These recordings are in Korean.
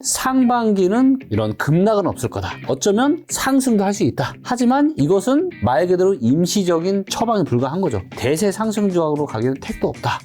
상반기는 이런 급락은 없을 거다. 어쩌면 상승도 할 수 있다. 하지만 이것은 말 그대로 임시적인 처방에 불과한 거죠. 대세 상승 조각으로 가기는 택도 없다.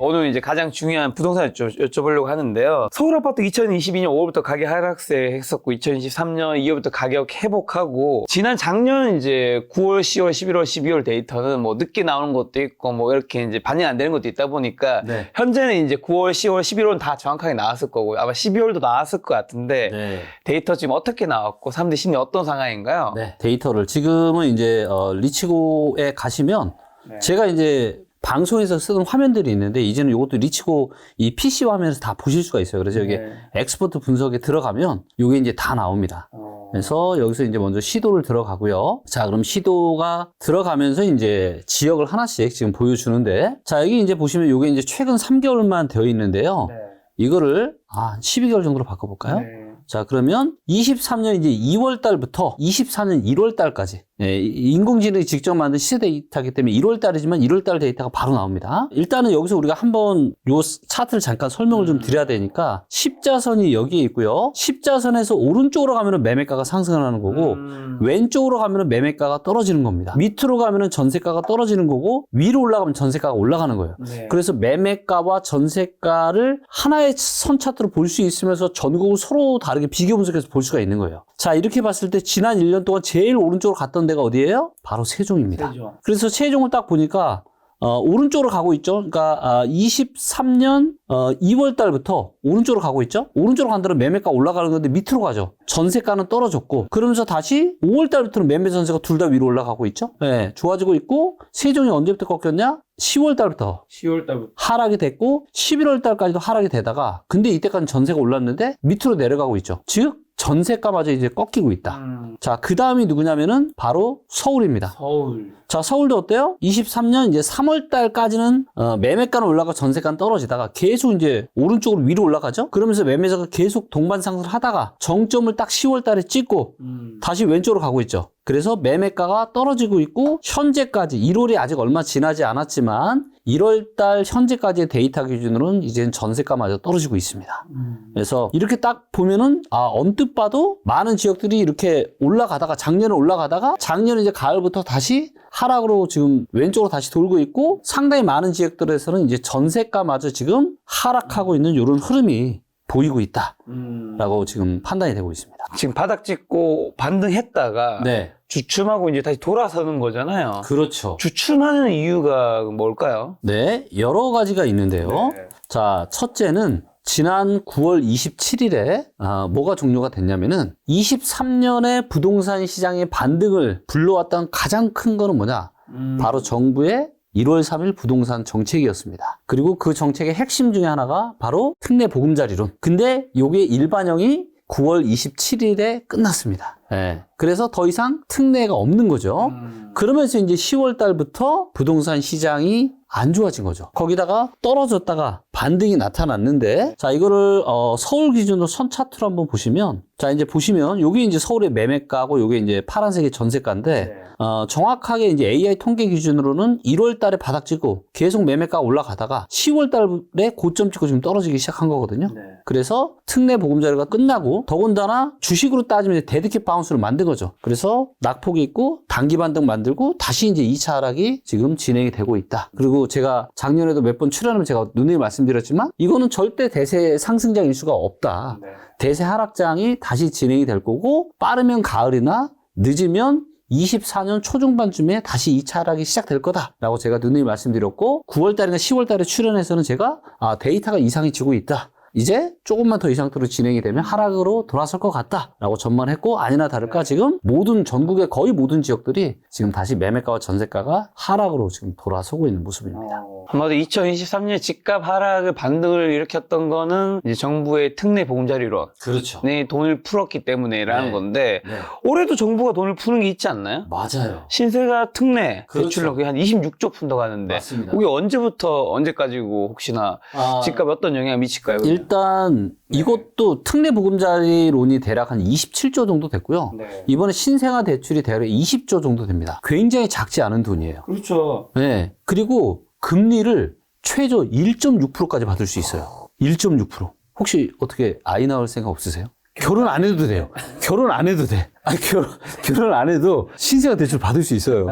오늘 이제 가장 중요한 부동산 여쭤, 여쭤보려고 하는데요. 서울 아파트 2022년 5월부터 가격 하락세 했었고 2023년 2월부터 가격 회복하고 지난 작년 이제 9월, 10월, 11월, 12월 데이터는 뭐 늦게 나오는 것도 있고 뭐 이렇게 이제 반영 안 되는 것도 있다 보니까 네. 현재는 이제 9월, 10월, 11월은 다 정확하게 나왔을 거고 아마 12월도 나왔을 것 같은데 네. 데이터 지금 어떻게 나왔고 사람들 심리 어떤 상황인가요? 네, 데이터를 지금은 이제 어, 리치고에 가시면 네. 제가 이제 방송에서 쓰던 화면들이 있는데 이제는 이것도 리치고 이 PC 화면에서 다 보실 수가 있어요. 그래서 여기 네. 엑스포트 분석에 들어가면 이게 이제 다 나옵니다. 어. 그래서 여기서 이제 먼저 시도를 들어가고요. 자, 그럼 시도가 들어가면서 이제 지역을 하나씩 지금 보여주는데 자, 여기 이제 보시면 이게 이제 최근 3개월만 되어 있는데요. 네. 이거를 아, 12개월 정도로 바꿔볼까요? 네. 자, 그러면 23년 이제 2월 달부터 24년 1월 달까지 예, 이- 인공지능이 직접 만든 시세 데이터이기 때문에 1월 달이지만 1월 달 데이터가 바로 나옵니다. 일단은 여기서 우리가 한번 요 스- 차트를 잠깐 설명을 좀 드려야 되니까 십자선이 여기에 있고요. 십자선에서 오른쪽으로 가면은 매매가가 상승하는 거고 음. 왼쪽으로 가면은 매매가가 떨어지는 겁니다. 밑으로 가면은 전세가가 떨어지는 거고 위로 올라가면 전세가가 올라가는 거예요. 네. 그래서 매매가와 전세가를 하나의 선 차트로 볼 수 있으면서 전국을 서로 다 르게 비교 분석해서 볼 수가 있는 거예요. 자, 이렇게 봤을 때 지난 1년 동안 제일 오른쪽으로 갔던 데가 어디예요? 바로 세종입니다. 세종. 그래서 세종을 딱 보니까 어, 오른쪽으로 가고 있죠. 그러니까 아, 23년 2월 달부터 오른쪽으로 가고 있죠. 오른쪽으로 간다면 매매가 올라가는 건데 밑으로 가죠. 전세가는 떨어졌고 그러면서 다시 5월 달부터는 매매 전세가 둘 다 위로 올라가고 있죠. 네, 좋아지고 있고 세종이 언제부터 꺾였냐? 10월 달부터 10월 달부터. 하락이 됐고 11월 달까지도 하락이 되다가 근데 이때까지 전세가 올랐는데 밑으로 내려가고 있죠. 즉 전세가마저 이제 꺾이고 있다. 음. 자, 그 다음이 누구냐면은 바로 서울입니다. 서울. 자, 서울도 어때요? 23년 이제 3월 달까지는 어, 매매가는 올라가 전세가는 떨어지다가 계속 이제 오른쪽으로 위로 올라가죠? 그러면서 매매자가 계속 동반 상승을 하다가 정점을 딱 10월 달에 찍고 음. 다시 왼쪽으로 가고 있죠. 그래서 매매가가 떨어지고 있고 현재까지 1월이 아직 얼마 지나지 않았지만 1월 달 현재까지의 데이터 기준으로는 이제는 전세가마저 떨어지고 있습니다. 음. 그래서 이렇게 딱 보면은 아 언뜻 봐도 많은 지역들이 이렇게 올라가다가 작년에 올라가다가 작년 이제 가을부터 다시 하락으로 지금 왼쪽으로 다시 돌고 있고 상당히 많은 지역들에서는 이제 전세가마저 지금 하락하고 있는 이런 흐름이 보이고 있다라고 음. 지금 판단이 되고 있습니다. 지금 바닥 찍고 반등했다가 네, 주춤하고 이제 다시 돌아서는 거잖아요. 그렇죠. 주춤하는 이유가 뭘까요? 네, 여러 가지가 있는데요. 네. 자, 첫째는 지난 9월 27일에 아, 뭐가 종료가 됐냐면은 23년에 부동산 시장의 반등을 불러왔던 가장 큰 거는 뭐냐? 음. 바로 정부의 1월 3일 부동산 정책이었습니다. 그리고 그 정책의 핵심 중에 하나가 바로 특례 보금자리론. 근데 요게 일반형이 9월 27일에 끝났습니다. 예. 그래서 더 이상 특례가 없는 거죠. 음. 그러면서 이제 10월 달부터 부동산 시장이 안 좋아진 거죠. 거기다가 떨어졌다가 반등이 나타났는데 자 이거를 어, 서울 기준으로 선 차트로 한번 보시면 자 이제 보시면 요게 이제 서울의 매매가고 요게 이제 파란색의 전세가인데 네. 어, 정확하게 이제 AI 통계 기준으로는 1월 달에 바닥 찍고 계속 매매가 올라가다가 10월 달에 고점 찍고 지금 떨어지기 시작한 거거든요. 네. 그래서 특례 보금자리가 끝나고 더군다나 주식으로 따지면 이제 데드캣 바운스를 만든 거죠. 그래서 낙폭이 있고 단기 반등 만들고 다시 이제 2차 하락이 지금 진행이 되고 있다. 그리고 제가 작년에도 몇 번 출연하면 제가 누누이 말씀드렸지만 이거는 절대 대세 상승장 일수가 없다. 네. 대세 하락장이 다시 진행이 될 거고 빠르면 가을이나 늦으면 24년 초중반쯤에 다시 2차 하락이 시작될 거다라고 제가 누누이 말씀드렸고 9월 달이나 10월 달에 출연해서는 제가 아 데이터가 이상해지고 있다. 이제 조금만 더 이 상태로 진행이 되면 하락으로 돌아설 것 같다라고 전망했고 아니나 다를까 지금 모든 전국의 거의 모든 지역들이 지금 다시 매매가와 전세가가 하락으로 지금 돌아서고 있는 모습입니다. 어. 아마도 2023년 집값 하락을 반등을 일으켰던 거는 이제 정부의 특례 보금자리론에 그렇죠. 돈을 풀었기 때문에라는 네. 건데 네. 올해도 정부가 돈을 푸는 게 있지 않나요? 맞아요. 신세가 특례 그렇죠. 대출로 그게 한 26조 푼다고 하는데 맞습니다. 그게 언제부터 언제까지고 혹시나 아, 집값에 어떤 영향을 미칠까요? 일단 네. 이것도 특례 보금자리론이 대략 한 27조 정도 됐고요. 네. 이번에 신생아 대출이 대략 20조 정도 됩니다. 굉장히 작지 않은 돈이에요. 그렇죠. 네. 그리고 금리를 최저 1.6%까지 받을 수 있어요. 1.6%. 혹시 어떻게 아이 낳을 생각 없으세요? 결혼 안 해도 돼요. 결혼 안 해도 돼. 아니, 결혼, 결혼 안 해도 신생아 대출 받을 수 있어요.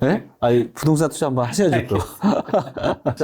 네? 아니, 부동산 투자 한번 하셔야죠, 또.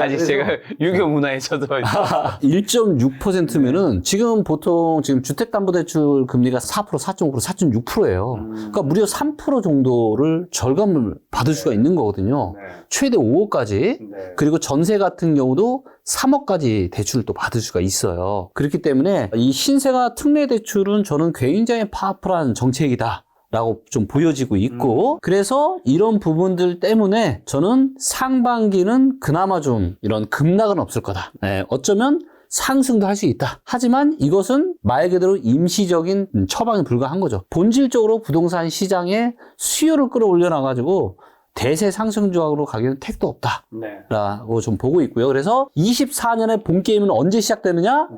아직 제가 유교 문화에 저도 1.6%면은 지금 보통 지금 주택담보대출 금리가 4%, 4.5%, 4.6%예요. 그러니까 무려 3% 정도를 절감을 받을 수가 있는 거거든요. 최대 5억까지. 그리고 전세 같은 경우도 3억까지 대출을 또 받을 수가 있어요. 그렇기 때문에 이 신생아 특례 대출은 저는 굉장히 파워풀한 정책이다. 라고 좀 보여지고 있고 그래서 이런 부분들 때문에 저는 상반기는 그나마 좀 이런 급락은 없을 거다. 예, 어쩌면 상승도 할 수 있다. 하지만 이것은 말 그대로 임시적인 처방에 불과한 거죠. 본질적으로 부동산 시장의 수요를 끌어올려 놔가지고 대세 상승 조각으로 가기는 택도 없다. 라고 좀 보고 있고요. 그래서 24년에 본 게임은 언제 시작되느냐?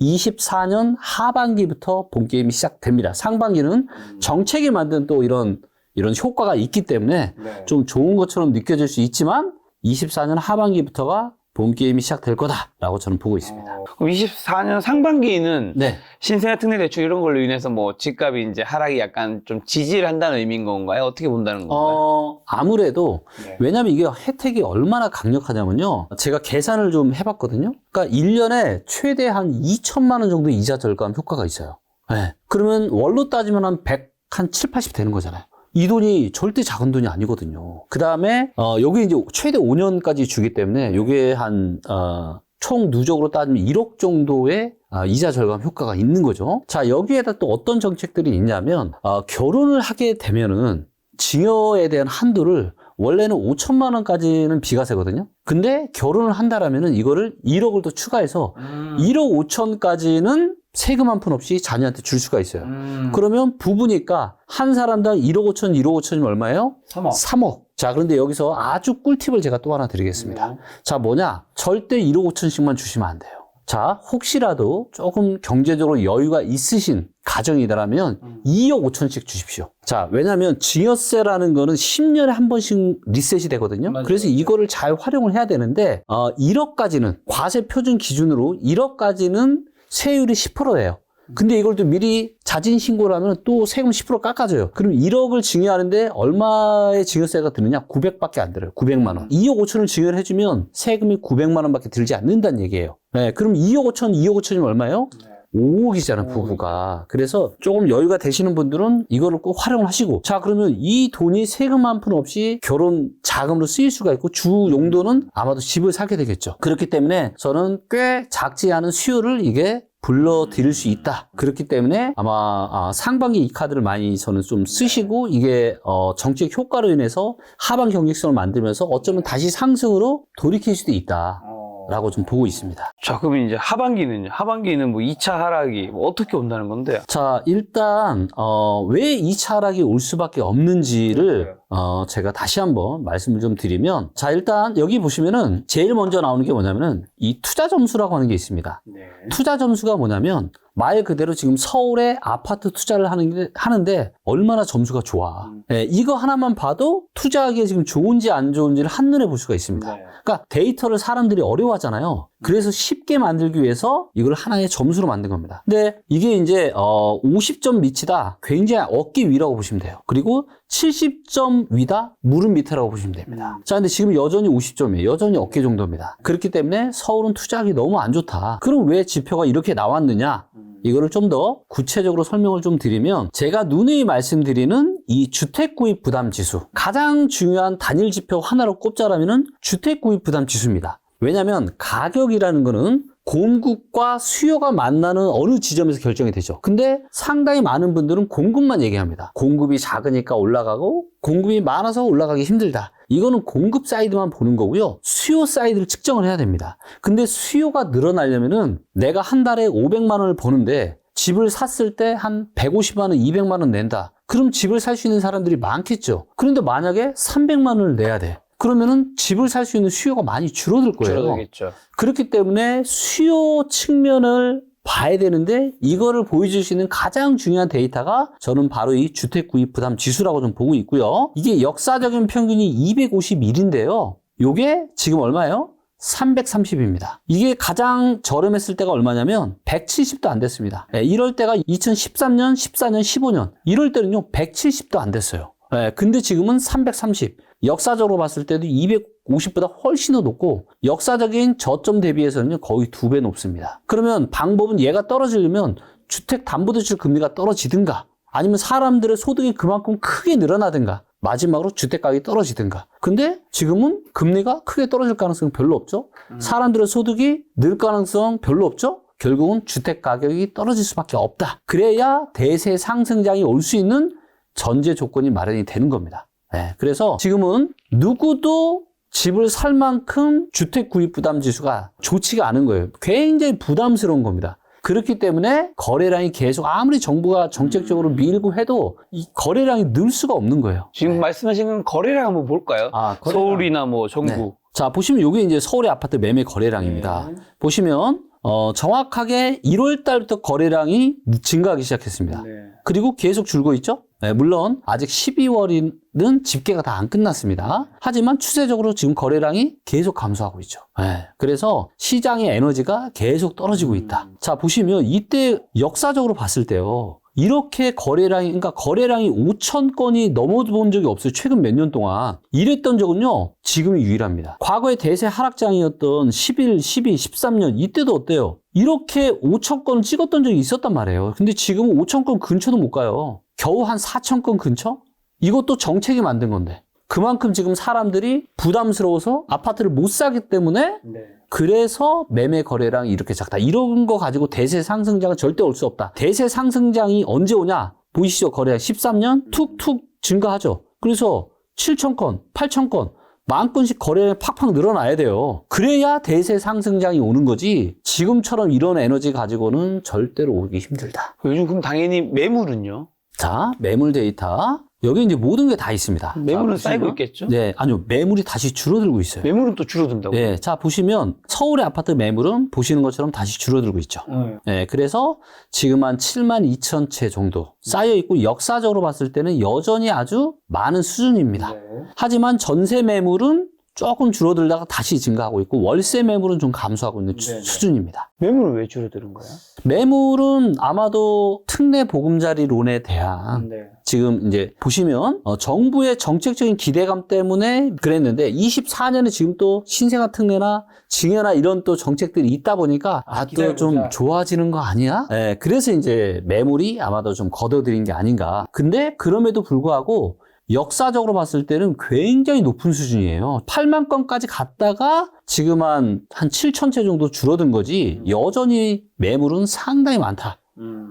24년 하반기부터 본 게임이 시작됩니다. 상반기는 정책이 만든 또 이런 이런 효과가 있기 때문에 좀 좋은 것처럼 느껴질 수 있지만 24년 하반기부터가 본 게임이 시작될 거다라고 저는 보고 있습니다. 그럼 24년 상반기에는 네. 신생아 특례 대출 이런 걸로 인해서 뭐 집값이 이제 하락이 약간 좀 지지를 한다는 의미인 건가요? 어떻게 본다는 건가요? 어, 아무래도 네. 왜냐면 이게 혜택이 얼마나 강력하냐면요. 제가 계산을 좀 해봤거든요. 그러니까 1년에 최대 한 2천만 원 정도 이자 절감 효과가 있어요. 네. 그러면 월로 따지면 한 100, 한 7, 80 되는 거잖아요. 이 돈이 절대 작은 돈이 아니거든요. 그 다음에, 어, 여기 이제 최대 5년까지 주기 때문에 요게 한, 어, 총 누적으로 따지면 1억 정도의 아, 이자 절감 효과가 있는 거죠. 자, 여기에다 또 어떤 정책들이 있냐면, 어, 결혼을 하게 되면은 징여에 대한 한도를 원래는 5천만 원까지는 비과세거든요. 근데 결혼을 한다라면은 이거를 1억을 더 추가해서 음. 1억 5천까지는 세금 한 푼 없이 자녀한테 줄 수가 있어요. 음. 그러면 부부니까 한 사람당 1억 5천, 1억 5천이면 얼마예요? 3억. 3억. 자, 그런데 여기서 아주 꿀팁을 제가 또 하나 드리겠습니다. 자, 뭐냐? 절대 1억 5천씩만 주시면 안 돼요. 자, 혹시라도 조금 경제적으로 여유가 있으신 가정이다라면 음. 2억 5천씩 주십시오. 자, 왜냐하면 증여세라는 거는 10년에 한 번씩 리셋이 되거든요. 맞아요. 그래서 이거를 잘 활용을 해야 되는데 어, 1억까지는 과세 표준 기준으로 1억까지는 세율이 10%예요. 근데 이걸 또 미리 자진 신고를 하면 또 세금 10% 깎아줘요. 그럼 1억을 증여하는데 얼마의 증여세가 드느냐? 900밖에 안 들어요. 900만 원. 2억 5천을 증여를 해주면 세금이 900만 원밖에 들지 않는다는 얘기예요. 네, 그럼 2억 5천, 2억 5천이면 얼마예요? 5억이잖아, 부부가. 그래서 조금 여유가 되시는 분들은 이거를 꼭 활용을 하시고. 자, 그러면 이 돈이 세금 한 푼 없이 결혼 자금으로 쓰일 수가 있고 주 용도는 아마도 집을 사게 되겠죠. 그렇기 때문에 저는 꽤 작지 않은 수요를 이게 불러드릴 수 있다. 그렇기 때문에 아마 아, 상반기 이 카드를 많이 저는 좀 쓰시고 이게 어, 정책 효과로 인해서 하반 경직성을 만들면서 어쩌면 다시 상승으로 돌이킬 수도 있다. 라고 좀 보고 있습니다. 자, 그럼 이제 하반기는요? 하반기는 뭐 2차 하락이 뭐 어떻게 온다는 건데요? 자, 일단, 어, 왜 2차 하락이 올 수밖에 없는지를, 어, 제가 다시 한번 말씀을 좀 드리면, 자, 일단 여기 보시면은 제일 먼저 나오는 게 뭐냐면은 이 투자 점수라고 하는 게 있습니다. 네. 투자 점수가 뭐냐면 말 그대로 지금 서울에 아파트 투자를 하는 게, 하는데 얼마나 점수가 좋아. 음. 예, 이거 하나만 봐도 투자하기에 지금 좋은지 안 좋은지를 한눈에 볼 수가 있습니다. 네. 그러니까 데이터를 사람들이 어려워하잖아요. 그래서 쉽게 만들기 위해서 이걸 하나의 점수로 만든 겁니다. 근데 이게 이제 어 50점 밑이다. 굉장히 어깨 위라고 보시면 돼요. 그리고 70점 위다. 무릎 밑이라고 보시면 됩니다. 자, 근데 지금 여전히 50점이에요. 여전히 어깨 정도입니다. 그렇기 때문에 서울은 투자하기 너무 안 좋다. 그럼 왜 지표가 이렇게 나왔느냐? 이거를 좀 더 구체적으로 설명을 좀 드리면 제가 누누이 말씀드리는 이 주택 구입 부담 지수 가장 중요한 단일 지표 하나로 꼽자라면은 주택 구입 부담 지수입니다. 왜냐하면 가격이라는 거는 공급과 수요가 만나는 어느 지점에서 결정이 되죠. 근데 상당히 많은 분들은 공급만 얘기합니다. 공급이 작으니까 올라가고 공급이 많아서 올라가기 힘들다. 이거는 공급 사이드만 보는 거고요. 수요 사이드를 측정을 해야 됩니다. 근데 수요가 늘어나려면은 내가 한 달에 500만 원을 버는데 집을 샀을 때 한 150만 원, 200만 원 낸다. 그럼 집을 살 수 있는 사람들이 많겠죠. 그런데 만약에 300만 원을 내야 돼. 그러면은 집을 살 수 있는 수요가 많이 줄어들 거예요. 줄어들겠죠. 그렇기 때문에 수요 측면을 봐야 되는데 이거를 보여줄 수 있는 가장 중요한 데이터가 저는 바로 이 주택 구입 부담 지수라고 좀 보고 있고요. 이게 역사적인 평균이 251인데요. 요게 지금 얼마예요? 330입니다. 이게 가장 저렴했을 때가 얼마냐면 170도 안 됐습니다. 예, 이럴 때가 2013년, 14년, 15년 이럴 때는요 170도 안 됐어요. 예, 근데 지금은 330. 역사적으로 봤을 때도 250보다 훨씬 더 높고 역사적인 저점 대비해서는 거의 두 배 높습니다. 그러면 방법은 얘가 떨어지려면 주택담보대출 금리가 떨어지든가 아니면 사람들의 소득이 그만큼 크게 늘어나든가 마지막으로 주택 가격이 떨어지든가. 근데 지금은 금리가 크게 떨어질 가능성이 별로 없죠. 사람들의 소득이 늘 가능성 별로 없죠. 결국은 주택 가격이 떨어질 수밖에 없다. 그래야 대세 상승장이 올 수 있는 전제 조건이 마련이 되는 겁니다. 네, 그래서 지금은 누구도 집을 살 만큼 주택 구입 부담 지수가 좋지가 않은 거예요. 굉장히 부담스러운 겁니다. 그렇기 때문에 거래량이 계속 아무리 정부가 정책적으로 밀고 해도 이 거래량이 늘 수가 없는 거예요. 지금 말씀하신 건 거래량 한번 볼까요? 아, 거래량. 서울이나 뭐 전국. 네. 자, 보시면 여기 이제 서울의 아파트 매매 거래량입니다. 네. 보시면 어, 정확하게 1월 달부터 거래량이 증가하기 시작했습니다. 네. 그리고 계속 줄고 있죠? 네, 물론 아직 12월은 집계가 다 안 끝났습니다. 하지만 추세적으로 지금 거래량이 계속 감소하고 있죠. 네, 그래서 시장의 에너지가 계속 떨어지고 있다. 자, 보시면 이때 역사적으로 봤을 때요. 이렇게 거래량이, 그러니까 거래량이 5천 건이 넘어본 적이 없어요. 최근 몇 년 동안. 이랬던 적은요, 지금이 유일합니다. 과거의 대세 하락장이었던 11, 12, 13년, 이때도 어때요? 이렇게 5천 건을 찍었던 적이 있었단 말이에요. 근데 지금은 5천 건 근처도 못 가요. 겨우 한 4천 건 근처? 이것도 정책이 만든 건데. 그만큼 지금 사람들이 부담스러워서 아파트를 못 사기 때문에 네. 그래서 매매 거래량이 이렇게 작다. 이런 거 가지고 대세 상승장은 절대 올 수 없다. 대세 상승장이 언제 오냐? 보이시죠? 거래량 13년 툭툭 증가하죠. 그래서 7천 건, 8천 건, 만 건씩 거래량이 팍팍 늘어나야 돼요. 그래야 대세 상승장이 오는 거지. 지금처럼 이런 에너지 가지고는 절대로 오기 힘들다. 요즘 그럼 당연히 매물은요? 자, 매물 데이터. 여기 이제 모든 게 다 있습니다. 매물은 자, 쌓이고 보시면- 있겠죠? 네, 아니요. 매물이 다시 줄어들고 있어요. 매물은 또 줄어든다고. 네, 자, 보시면 서울의 아파트 매물은 보시는 것처럼 다시 줄어들고 있죠. 네. 네, 그래서 지금 한 7만 2천 채 정도 쌓여 있고 역사적으로 봤을 때는 여전히 아주 많은 수준입니다. 네. 하지만 전세 매물은 조금 줄어들다가 다시 증가하고 있고 월세 매물은 좀 감소하고 있는 수- 네네. 수준입니다. 매물은 왜 줄어드는 거야? 매물은 아마도 특례 보금자리론에 대한 네. 지금 이제 보시면 어, 정부의 정책적인 기대감 때문에 그랬는데 24년에 지금 또 신생아 특례나 징여나 이런 또 정책들이 있다 보니까 아또 기다려보자. 좀 좋아지는 거 아니야? 예, 그래서 이제 매물이 아마도 좀 걷어들인 게 아닌가. 근데 그럼에도 불구하고 역사적으로 봤을 때는 굉장히 높은 수준이에요. 8만 건까지 갔다가 지금 한, 한 7천 채 정도 줄어든 거지 여전히 매물은 상당히 많다.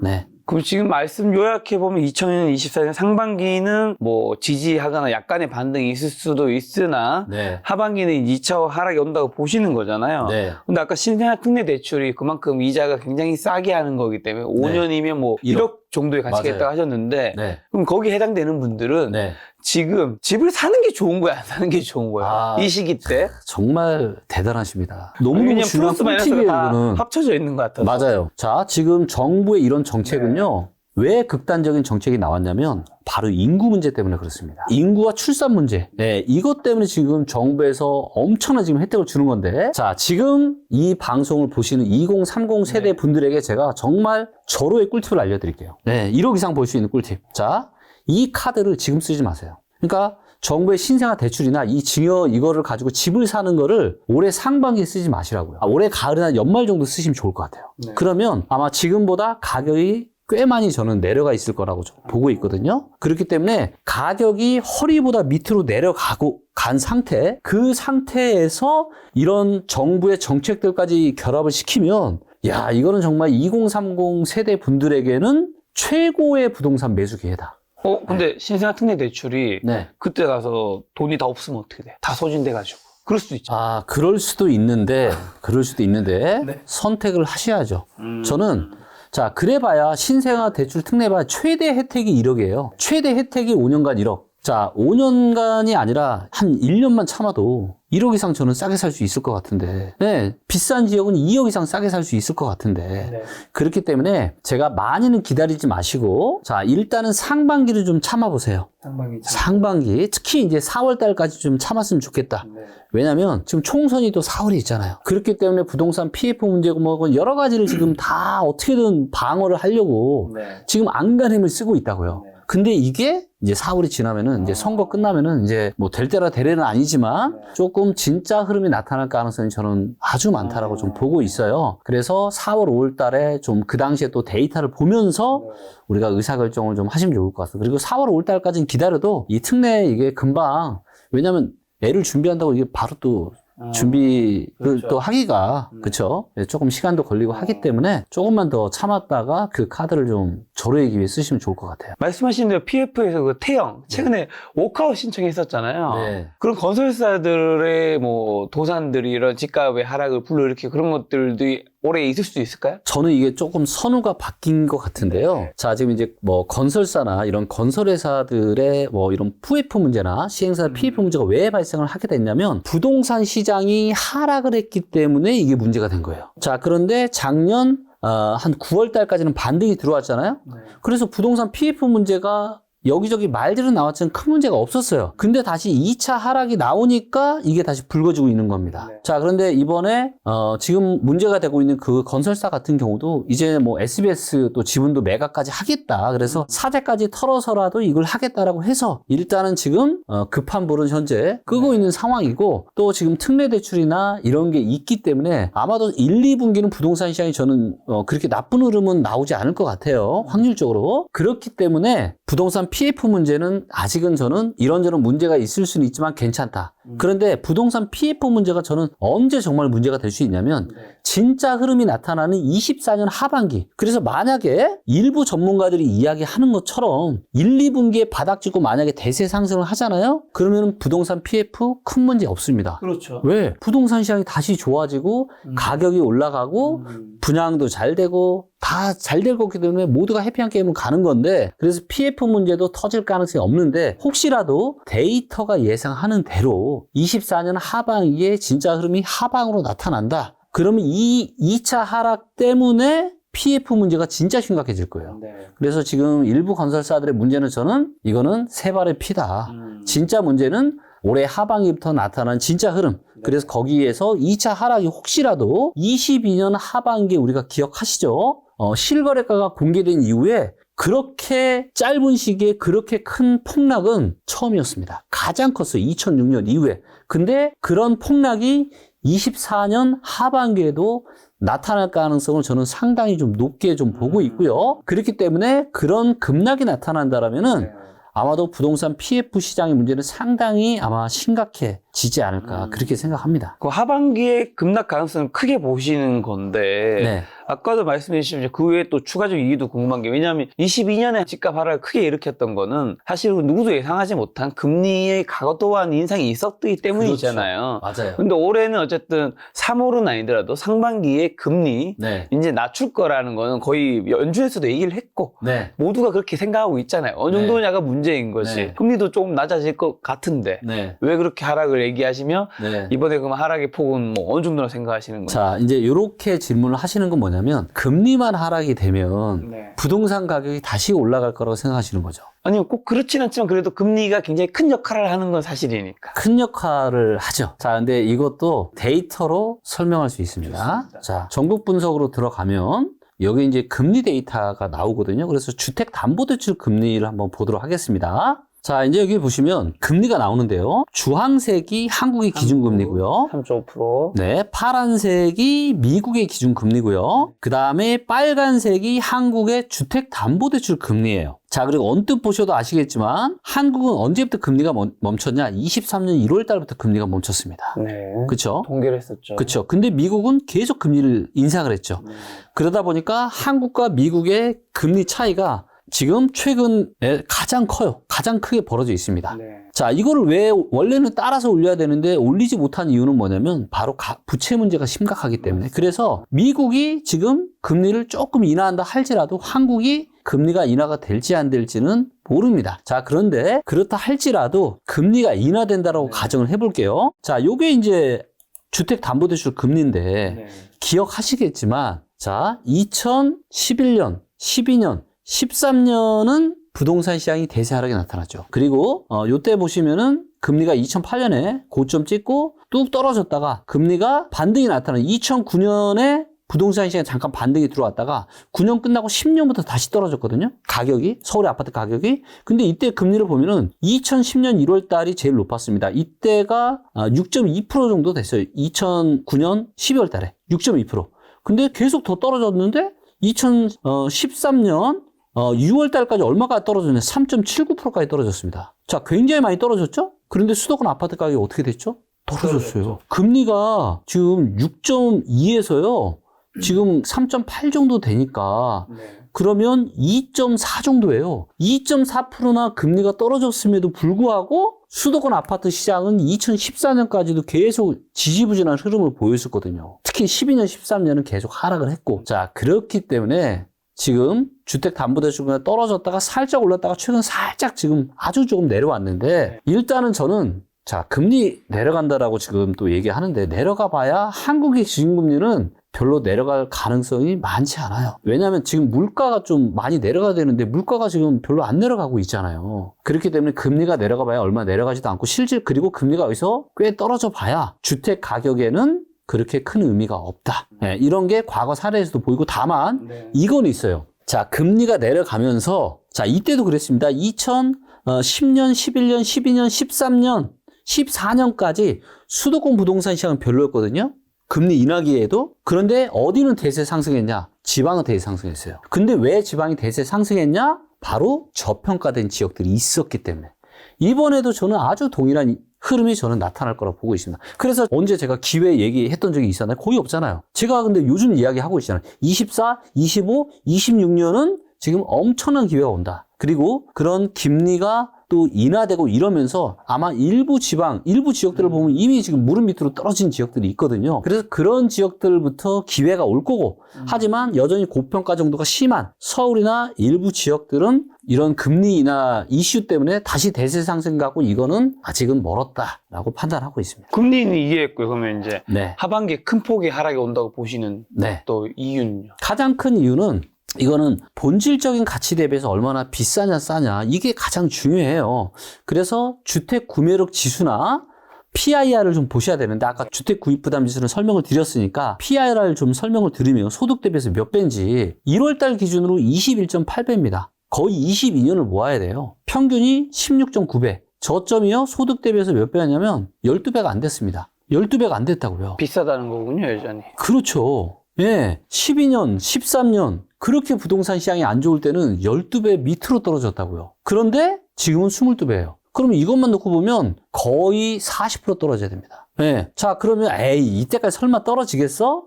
네. 그럼 지금 말씀 요약해 보면 2024년 상반기는 뭐 지지하거나 약간의 반등이 있을 수도 있으나 네. 하반기는 2차 하락이 온다고 보시는 거잖아요. 네. 근데 아까 신생아 특례 대출이 그만큼 이자가 굉장히 싸게 하는 거기 때문에 5년이면 뭐 1억 정도의 가치가 맞아요. 있다고 하셨는데 네. 그럼 거기에 해당되는 분들은 네. 지금 집을 사는 게 좋은 거야, 안 사는 게 좋은 거야? 아. 이 시기 때? 정말 대단하십니다. 너무너무 왜냐면 중요한 플러스 마이너스가 꿀팁이에요, 다 이거는. 합쳐져 있는 것 같아서. 맞아요. 자, 지금 정부의 이런 정책은요. 네. 왜 극단적인 정책이 나왔냐면 바로 인구 문제 때문에 그렇습니다. 인구와 출산 문제. 네, 이것 때문에 지금 정부에서 엄청난 지금 혜택을 주는 건데. 자, 지금 이 방송을 보시는 2030 세대 네. 분들에게 제가 정말 절호의 꿀팁을 알려드릴게요. 네, 1억 이상 벌 수 있는 꿀팁. 자, 이 카드를 지금 쓰지 마세요. 그러니까 정부의 신생아 대출이나 이 증여 이거를 가지고 집을 사는 거를 올해 상반기에 쓰지 마시라고요. 아, 올해 가을이나 연말 정도 쓰시면 좋을 것 같아요. 네. 그러면 아마 지금보다 가격이 꽤 많이 저는 내려가 있을 거라고 좀 보고 있거든요. 그렇기 때문에 가격이 허리보다 밑으로 내려가고 간 상태, 그 상태에서 이런 정부의 정책들까지 결합을 시키면 야, 이거는 정말 2030 세대 분들에게는 최고의 부동산 매수 기회다. 어, 근데 신생아 특례 대출이 네. 그때 가서 돈이 다 없으면 어떻게 돼? 다 소진돼가지고. 그럴 수도 있죠. 아, 그럴 수도 있는데, 그럴 수도 있는데, 네. 선택을 하셔야죠. 음. 저는, 자, 그래봐야 신생아 대출 특례봐 최대 혜택이 1억이에요. 최대 혜택이 5년간 1억. 자, 5년간이 아니라 한 1년만 참아도 1억 이상 저는 싸게 살 수 있을 것 같은데, 네, 비싼 지역은 2억 이상 싸게 살 수 있을 것 같은데, 네. 그렇기 때문에 제가 많이는 기다리지 마시고, 자, 일단은 상반기를 좀 참아보세요. 상반기 상반기, 특히 이제 4월 달까지 좀 참았으면 좋겠다. 왜냐면 지금 총선이 또 4월에 있잖아요. 그렇기 때문에 부동산 PF 문제고 뭐고 여러 가지를 지금 다 어떻게든 방어를 하려고 네. 지금 안간힘을 쓰고 있다고요. 네. 근데 이게 이제 4월이 지나면은 이제 선거 끝나면은 이제 뭐 될 때라 되래는 아니지만 네. 조금 진짜 흐름이 나타날 가능성이 저는 아주 많다라고 좀 보고 있어요. 그래서 4월, 5월 달에 좀 그 당시에 또 데이터를 보면서 우리가 의사결정을 좀 하시면 좋을 것 같습니다. 그리고 4월, 5월 달까지는 기다려도 이 특례 이게 금방 왜냐면 애를 준비한다고 이게 바로 또 준비를 그렇죠. 또 하기가 네. 그쵸 예, 조금 시간도 걸리고 어. 하기 때문에 조금만 더 참았다가 그 카드를 좀 절호하기 위해 쓰시면 좋을 것 같아요. 말씀하신 대로 PF에서 그 태영 최근에 워크아웃 신청했었잖아요. 네. 그런 건설사들의 뭐 도산들이 이런 집값의 하락을 불러일으키고 그런 것들도 올해 있을 수도 있을까요? 저는 이게 조금 선우가 바뀐 것 같은데요. 네. 자, 지금 이제 뭐 건설사나 이런 건설회사들의 뭐 이런 PF 문제나 시행사 음. PF 문제가 왜 발생을 하게 됐냐면 부동산 시장이 하락을 했기 때문에 이게 문제가 된 거예요. 자, 그런데 작년 어, 한 9월 달까지는 반등이 들어왔잖아요. 그래서 부동산 PF 문제가 여기저기 말들은 나왔지만 큰 문제가 없었어요. 근데 다시 2차 하락이 나오니까 이게 다시 불거지고 있는 겁니다. 네. 자, 그런데 이번에 어, 지금 문제가 되고 있는 그 건설사 같은 경우도 이제 뭐 SBS 또 지분도 매각까지 하겠다. 그래서 사재까지 털어서라도 이걸 하겠다라고 해서 일단은 지금 어, 급한 불은 현재 끄고 있는 상황이고 또 지금 특례 대출이나 이런 게 있기 때문에 아마도 1, 2분기는 부동산 시장이 저는 어, 그렇게 나쁜 흐름은 나오지 않을 것 같아요. 확률적으로. 그렇기 때문에 부동산 PF 문제는 아직은 저는 이런저런 문제가 있을 수는 있지만 괜찮다. 그런데 부동산 PF 문제가 저는 언제 정말 문제가 될 수 있냐면 진짜 흐름이 나타나는 24년 하반기. 그래서 만약에 일부 전문가들이 이야기하는 것처럼 1, 2분기에 바닥 찍고 만약에 대세 상승을 하잖아요? 그러면 부동산 PF 큰 문제 없습니다. 그렇죠. 왜? 부동산 시장이 다시 좋아지고 가격이 올라가고 분양도 잘 되고 다잘될 거기 때문에 모두가 해피한 게임을 가는 건데 그래서 PF 문제도 터질 가능성이 없는데 혹시라도 데이터가 예상하는 대로 24년 하반기에 진짜 흐름이 하방으로 나타난다. 그러면 이 2차 하락 때문에 PF 문제가 진짜 심각해질 거예요. 네. 그래서 지금 일부 건설사들의 문제는 저는 이거는 세 발의 피다. 진짜 문제는 올해 하반기부터 나타난 진짜 흐름. 그래서 거기에서 2차 하락이 혹시라도 22년 하반기에 우리가 기억하시죠? 어, 실거래가가 공개된 이후에 그렇게 짧은 시기에 그렇게 큰 폭락은 처음이었습니다. 가장 컸어요. 2006년 이후에. 근데 그런 폭락이 24년 하반기에도 나타날 가능성을 저는 상당히 좀 높게 좀 보고 있고요. 그렇기 때문에 그런 급락이 나타난다라면은 아마도 부동산 PF 시장의 문제는 상당히 아마 심각해지지 않을까 음. 그렇게 생각합니다. 그 하반기에 급락 가능성을 크게 보시는 건데 네. 아까도 말씀해 주신 그 외에 또 추가적인 이유도 궁금한 게 왜냐하면 22년에 집값 하락을 크게 일으켰던 거는 사실 누구도 예상하지 못한 금리의 과도한 인상이 있었기 때문이잖아요. 맞아요. 근데 올해는 어쨌든 3월은 아니더라도 상반기에 금리 네. 이제 낮출 거라는 거는 거의 연준에서도 얘기를 했고 네. 모두가 그렇게 생각하고 있잖아요. 어느 네. 정도냐가 문제인 것이. 네. 금리도 조금 낮아질 것 같은데 네. 왜 그렇게 하락을 얘기하시며 네. 이번에 그럼 하락의 폭은 뭐 어느 정도나 생각하시는 거예요? 자, 이제 이렇게 질문을 하시는 건 뭐냐 면 금리만 하락이 되면 네. 부동산 가격이 다시 올라갈 거라고 생각하시는 거죠. 아니요, 꼭 그렇진 않지만 그래도 금리가 굉장히 큰 역할을 하는 건 사실이니까. 큰 역할을 하죠. 자, 근데 이것도 데이터로 설명할 수 있습니다. 좋습니다. 자, 전국 분석으로 들어가면 여기 이제 금리 데이터가 나오거든요. 그래서 주택 담보대출 금리를 한번 보도록 하겠습니다. 자, 이제 여기 보시면 금리가 나오는데요. 주황색이 한국의 기준금리고요. 3.5%. 네, 파란색이 미국의 기준금리고요. 그 다음에 빨간색이 한국의 주택담보대출 금리예요. 자, 그리고 언뜻 보셔도 아시겠지만 한국은 언제부터 금리가 멈- 멈췄냐? 23년 1월 달부터 금리가 멈췄습니다. 네. 그쵸? 통계를 했었죠. 그쵸. 근데 미국은 계속 금리를 인상을 했죠. 네. 그러다 보니까 한국과 미국의 금리 차이가 지금 최근에 가장 커요. 가장 크게 벌어져 있습니다. 네. 자, 이거를 왜 원래는 따라서 올려야 되는데 올리지 못한 이유는 뭐냐면 바로 가- 부채 문제가 심각하기 때문에. 그래서 미국이 지금 금리를 조금 인하한다 할지라도 한국이 금리가 인하가 될지 안 될지는 모릅니다. 자, 그런데 그렇다 할지라도 금리가 인하된다라고 네. 가정을 해볼게요. 자, 요게 이제 주택담보대출 금리인데 네. 기억하시겠지만 자, 2011년, 12년, 13년은 부동산 시장이 대세 하락이 나타났죠. 그리고 어, 요때 보시면은 금리가 2008년에 고점 찍고 뚝 떨어졌다가 금리가 반등이 나타난 2009년에 부동산 시장에 잠깐 반등이 들어왔다가 9년 끝나고 10년부터 다시 떨어졌거든요. 가격이 서울의 아파트 가격이. 근데 이때 금리를 보면은 2010년 1월 달이 제일 높았습니다. 이때가 아, 6.2% 정도 됐어요. 2009년 12월 달에 6.2%. 근데 계속 더 떨어졌는데 2013년 6월 달까지 얼마가 떨어졌냐? 3.79%까지 떨어졌습니다. 자, 굉장히 많이 떨어졌죠? 그런데 수도권 아파트 가격이 어떻게 됐죠? 떨어졌어요. 금리가 지금 6.2에서요. 지금 3.8 정도 되니까 네. 그러면 2.4 정도예요. 2.4%나 금리가 떨어졌음에도 불구하고 수도권 아파트 시장은 2014년까지도 계속 지지부진한 흐름을 보였었거든요. 특히 12년, 13년은 계속 하락을 했고. 자, 그렇기 때문에 지금 주택담보대출금이 떨어졌다가 살짝 올랐다가 최근 살짝 지금 아주 조금 내려왔는데 일단은 저는 자, 금리 내려간다라고 지금 또 얘기하는데 내려가 봐야 한국의 기준금리는 별로 내려갈 가능성이 많지 않아요. 왜냐하면 지금 물가가 좀 많이 내려가야 되는데 물가가 지금 별로 안 내려가고 있잖아요. 그렇기 때문에 금리가 내려가 봐야 얼마 내려가지도 않고 실질 그리고 금리가 여기서 꽤 떨어져 봐야 주택 가격에는 그렇게 큰 의미가 없다. 예, 이런 게 과거 사례에서도 보이고 다만 네. 이건 있어요. 자, 금리가 내려가면서, 자, 이때도 그랬습니다. 2010년, 11년, 12년, 13년, 14년까지 수도권 부동산 시장은 별로였거든요. 금리 인하기에도. 그런데 어디는 대세 상승했냐? 지방은 대세 상승했어요. 근데 왜 지방이 대세 상승했냐? 바로 저평가된 지역들이 있었기 때문에. 이번에도 저는 아주 동일한 흐름이 저는 나타날 거라고 보고 있습니다. 그래서 언제 제가 기회 얘기했던 적이 있었나요? 거의 없잖아요. 제가 근데 요즘 이야기하고 있잖아요. 24, 25, 26년은 지금 엄청난 기회가 온다. 그리고 그런 김리가 또 인하되고 이러면서 아마 일부 지방, 일부 지역들을 보면 이미 지금 무릎 밑으로 떨어진 지역들이 있거든요. 그래서 그런 지역들부터 기회가 올 거고, 하지만 여전히 고평가 정도가 심한 서울이나 일부 지역들은 이런 금리 인하 이슈 때문에 다시 대세 상승 갖고 이거는 아직은 멀었다라고 판단하고 있습니다. 금리는 이해했고요. 그러면 이제 네. 하반기에 큰 폭의 하락이 온다고 보시는 네. 또 이유는요? 가장 큰 이유는 이거는 본질적인 가치 대비해서 얼마나 비싸냐 싸냐 이게 가장 중요해요. 그래서 주택 구매력 지수나 PIR을 좀 보셔야 되는데 아까 주택 구입 부담 지수는 설명을 드렸으니까 PIR을 좀 설명을 드리면 소득 대비해서 몇 배인지 1월 달 기준으로 21.8배입니다. 거의 22년을 모아야 돼요. 평균이 16.9배. 저점이요. 소득 대비해서 몇 배였냐면 12배가 안 됐습니다. 12배가 안 됐다고요. 비싸다는 거군요, 여전히. 그렇죠. 예. 12년, 13년, 그렇게 부동산 시장이 안 좋을 때는 12배 밑으로 떨어졌다고요. 그런데 지금은 22배예요. 그러면 이것만 놓고 보면 거의 40% 떨어져야 됩니다. 예. 자, 그러면 에이, 이때까지 설마 떨어지겠어?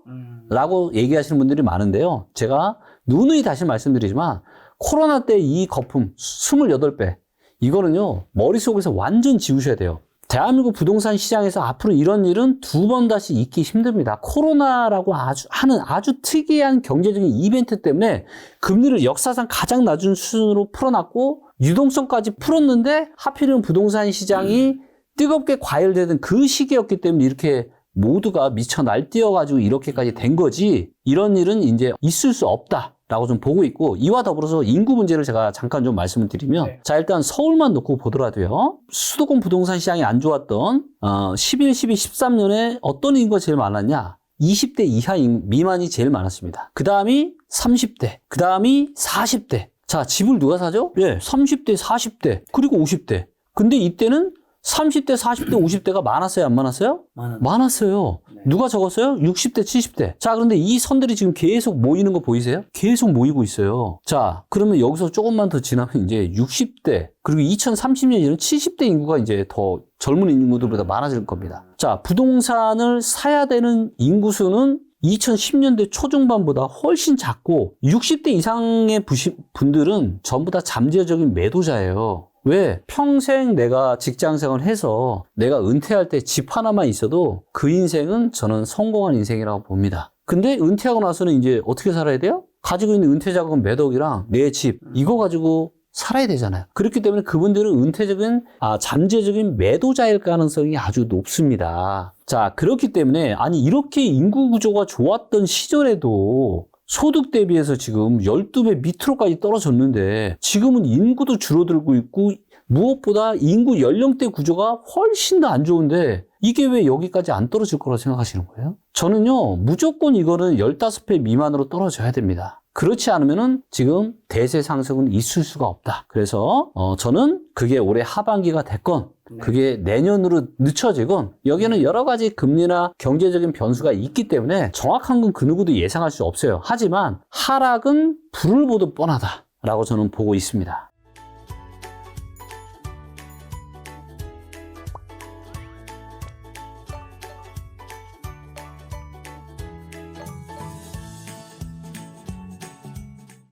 라고 얘기하시는 분들이 많은데요. 제가 누누이 다시 말씀드리지만 코로나 때 이 거품 28배 이거는요. 머릿속에서 완전 지우셔야 돼요. 대한민국 부동산 시장에서 앞으로 이런 일은 두 번 다시 있기 힘듭니다. 코로나라고 아주 하는 아주 특이한 경제적인 이벤트 때문에 금리를 역사상 가장 낮은 수준으로 풀어놨고 유동성까지 풀었는데 하필이면 부동산 시장이 뜨겁게 과열되던 그 시기였기 때문에 이렇게 모두가 미쳐 날뛰어가지고 이렇게까지 된 거지 이런 일은 이제 있을 수 없다. 라고 좀 보고 있고 이와 더불어서 인구 문제를 제가 잠깐 좀 말씀을 드리면 네. 자 일단 서울만 놓고 보더라도요 수도권 부동산 시장이 안 좋았던 어, 11, 12, 13년에 어떤 인구가 제일 많았냐 20대 이하 인- 미만이 제일 많았습니다 그 다음이 30대 그 다음이 40대 자 집을 누가 사죠? 예 30대 40대 그리고 50대 근데 이때는 30대 40대 50대가 많았어요 안 많았어요? 많았어요. 네. 누가 적었어요? 60대, 70대. 자, 그런데 이 선들이 지금 계속 모이는 거 보이세요? 계속 모이고 있어요. 자, 그러면 여기서 조금만 더 지나면 이제 60대, 그리고 2030년에는 70대 인구가 이제 더 젊은 인구들보다 많아질 겁니다. 자, 부동산을 사야 되는 인구수는 2010년대 초중반보다 훨씬 작고 60대 이상의 부시- 분들은 전부 다 잠재적인 매도자예요. 왜? 평생 내가 직장 생활을 해서 내가 은퇴할 때 집 하나만 있어도 그 인생은 저는 성공한 인생이라고 봅니다. 근데 은퇴하고 나서는 이제 어떻게 살아야 돼요? 가지고 있는 은퇴 자금 몇 억이랑 내 집 이거 가지고 살아야 되잖아요. 그렇기 때문에 그분들은 은퇴적인 아, 잠재적인 매도자일 가능성이 아주 높습니다. 자, 그렇기 때문에 아니 이렇게 인구 구조가 좋았던 시절에도 소득 대비해서 지금 12배 밑으로까지 떨어졌는데 지금은 인구도 줄어들고 있고 무엇보다 인구 연령대 구조가 훨씬 더 안 좋은데 이게 왜 여기까지 안 떨어질 거라고 생각하시는 거예요? 저는요, 무조건 이거는 15배 미만으로 떨어져야 됩니다. 그렇지 않으면은 지금 대세 상승은 있을 수가 없다. 그래서 어, 저는 그게 올해 하반기가 됐건 그게 내년으로 늦춰지건 여기는 여러 가지 금리나 경제적인 변수가 있기 때문에 정확한 건 그 누구도 예상할 수 없어요. 하지만 하락은 불을 보듯 뻔하다라고 저는 보고 있습니다.